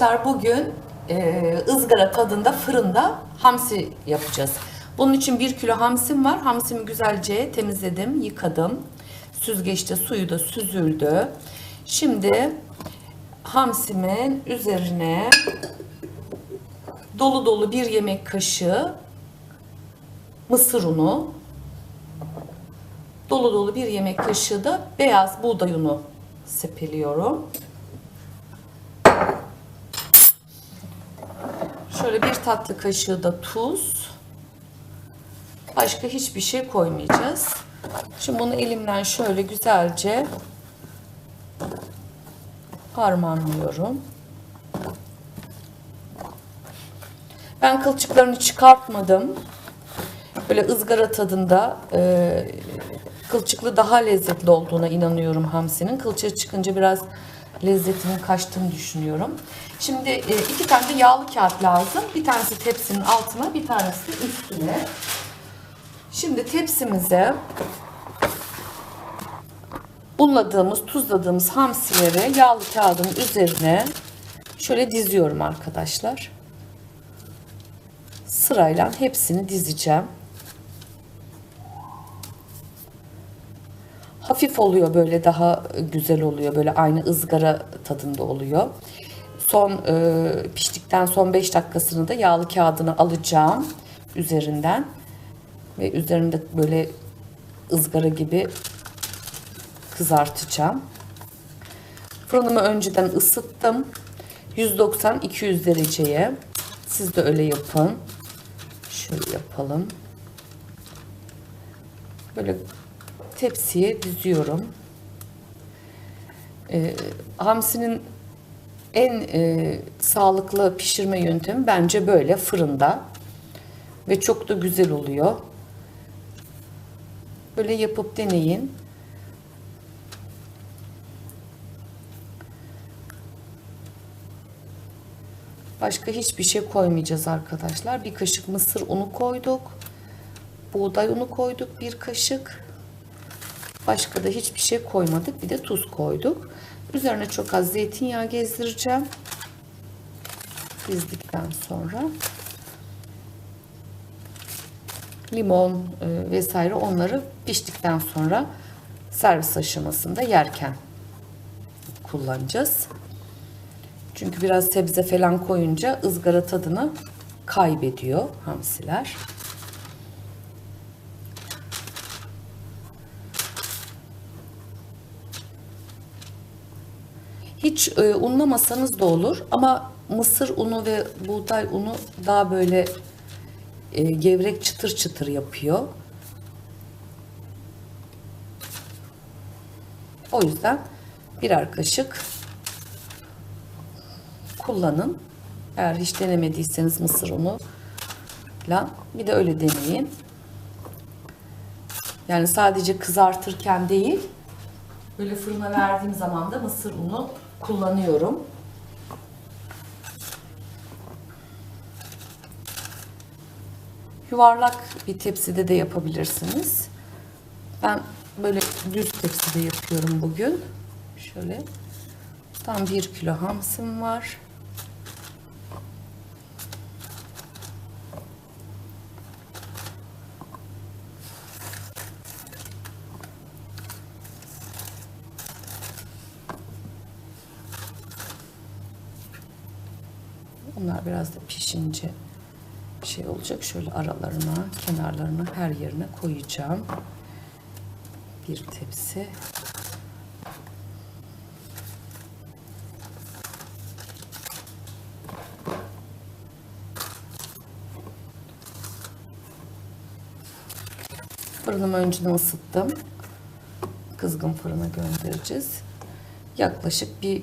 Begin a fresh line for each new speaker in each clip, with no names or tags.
Arkadaşlar bugün e, ızgara tadında fırında hamsi yapacağız. Bunun için 1 kilo hamsim var. Hamsimi güzelce temizledim, yıkadım. Süzgeçte suyu da süzüldü. Şimdi hamsimin üzerine dolu dolu bir yemek kaşığı mısır unu, dolu dolu bir yemek kaşığı da beyaz buğday unu sepeliyorum. Şöyle bir tatlı kaşığı da tuz. Başka hiçbir şey koymayacağız. Şimdi bunu elimden şöyle güzelce harmanlıyorum. Ben kılçıklarını çıkartmadım. Böyle ızgara tadında e, kılçıklı daha lezzetli olduğuna inanıyorum hamsinin. Kılçığı çıkınca biraz lezzetinin kaçtığını düşünüyorum. Şimdi e, iki tane de yağlı kağıt lazım. Bir tanesi tepsinin altına, bir tanesi de üstüne. Şimdi tepsimize bunladığımız, tuzladığımız hamsileri yağlı kağıdın üzerine şöyle diziyorum arkadaşlar. Sırayla hepsini dizeceğim. Hafif oluyor böyle daha güzel oluyor. Böyle aynı ızgara tadında oluyor. Son e, piştikten son 5 dakikasını da yağlı kağıdını alacağım üzerinden. Ve üzerinde böyle ızgara gibi kızartacağım. Fırınımı önceden ısıttım. 190-200 dereceye. Siz de öyle yapın. Şöyle yapalım. Böyle tepsiye diziyorum. Ee, hamsinin en e, sağlıklı pişirme yöntemi bence böyle fırında ve çok da güzel oluyor. Böyle yapıp deneyin. Başka hiçbir şey koymayacağız arkadaşlar. Bir kaşık mısır unu koyduk. Buğday unu koyduk bir kaşık. Başka da hiçbir şey koymadık. Bir de tuz koyduk. Üzerine çok az zeytinyağı gezdireceğim. Dizdikten sonra limon e, vesaire onları piştikten sonra servis aşamasında yerken kullanacağız. Çünkü biraz sebze falan koyunca ızgara tadını kaybediyor hamsiler. Hiç e, unlamasanız da olur ama mısır unu ve buğday unu daha böyle e, gevrek çıtır çıtır yapıyor. O yüzden birer kaşık kullanın. Eğer hiç denemediyseniz mısır unu bir de öyle deneyin. Yani sadece kızartırken değil, böyle fırına verdiğim zaman da mısır unu kullanıyorum. Yuvarlak bir tepside de yapabilirsiniz. Ben böyle düz tepside yapıyorum bugün. Şöyle tam bir kilo hamsim var. Bunlar biraz da pişince şey olacak. Şöyle aralarına, kenarlarına, her yerine koyacağım. Bir tepsi. Fırınımı önceden ısıttım. Kızgın fırına göndereceğiz. Yaklaşık bir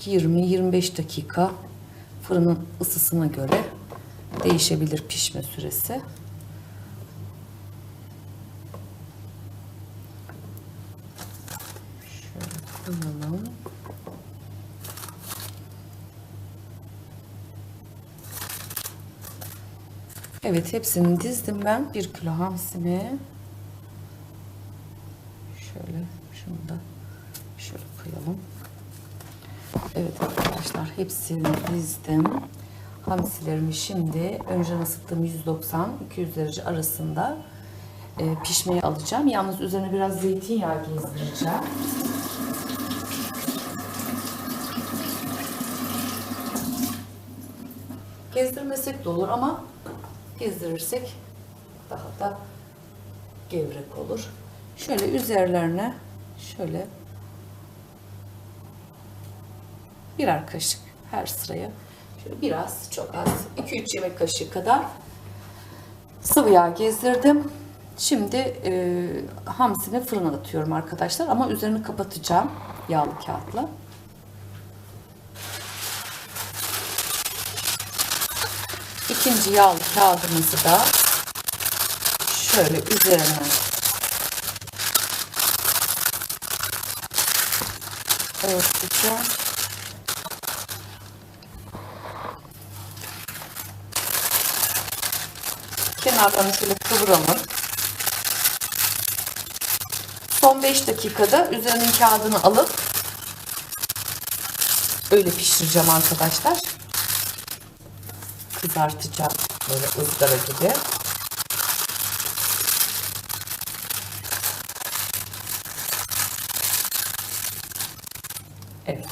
20-25 dakika fırının ısısına göre değişebilir pişme süresi. Evet hepsini dizdim ben. Bir kilo hamsimi. Şöyle şunu da şöyle koyalım. Evet arkadaşlar hepsini dizdim. Hamsilerimi şimdi önceden ısıttığım 190-200 derece arasında e, pişmeye alacağım. Yalnız üzerine biraz zeytinyağı gezdireceğim. Gezdirmesek de olur ama gezdirirsek daha da gevrek olur. Şöyle üzerlerine şöyle birer kaşık her sıraya şöyle biraz çok az 2-3 yemek kaşığı kadar sıvı yağ gezdirdim. Şimdi e, hamsini fırına atıyorum arkadaşlar ama üzerini kapatacağım yağlı kağıtla. İkinci yağlı kağıdımızı da şöyle üzerine örteceğim. Kenarlarını şöyle kıvıralım. Son 5 dakikada üzerinin kağıdını alıp öyle pişireceğim arkadaşlar. Kızartacağım böyle ızgara gibi. Evet.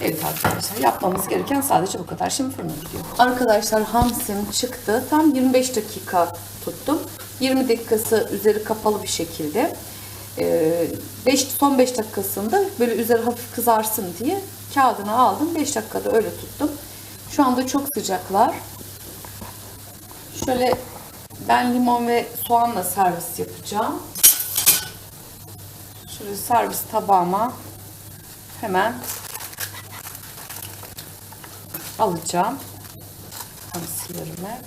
Evet arkadaşlar yapmamız gereken sadece bu kadar. Şimdi fırına gidiyor. Arkadaşlar hamsim çıktı. Tam 25 dakika tuttum. 20 dakikası üzeri kapalı bir şekilde. 5 son 5 dakikasında böyle üzeri hafif kızarsın diye kağıdını aldım. 5 dakikada öyle tuttum. Şu anda çok sıcaklar. Şöyle ben limon ve soğanla servis yapacağım. Şöyle servis tabağıma hemen alacağım hamsilerimi.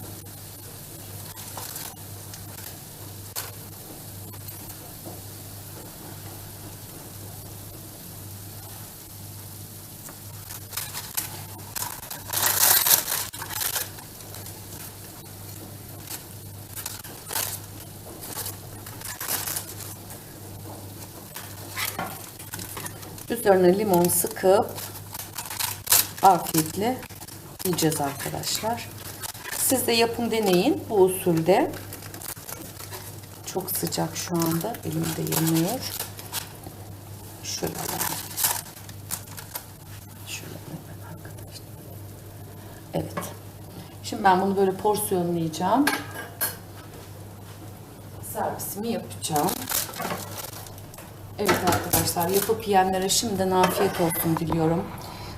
Üzerine limon sıkıp afiyetle yiyeceğiz arkadaşlar. Siz de yapın deneyin bu usulde. Çok sıcak şu anda. Elimde yanıyor. Şöyle. Şöyle arkadaşlar. Evet. Şimdi ben bunu böyle porsiyonlayacağım. Servisimi yapacağım. Evet arkadaşlar yapıp yiyenlere şimdiden afiyet olsun diliyorum.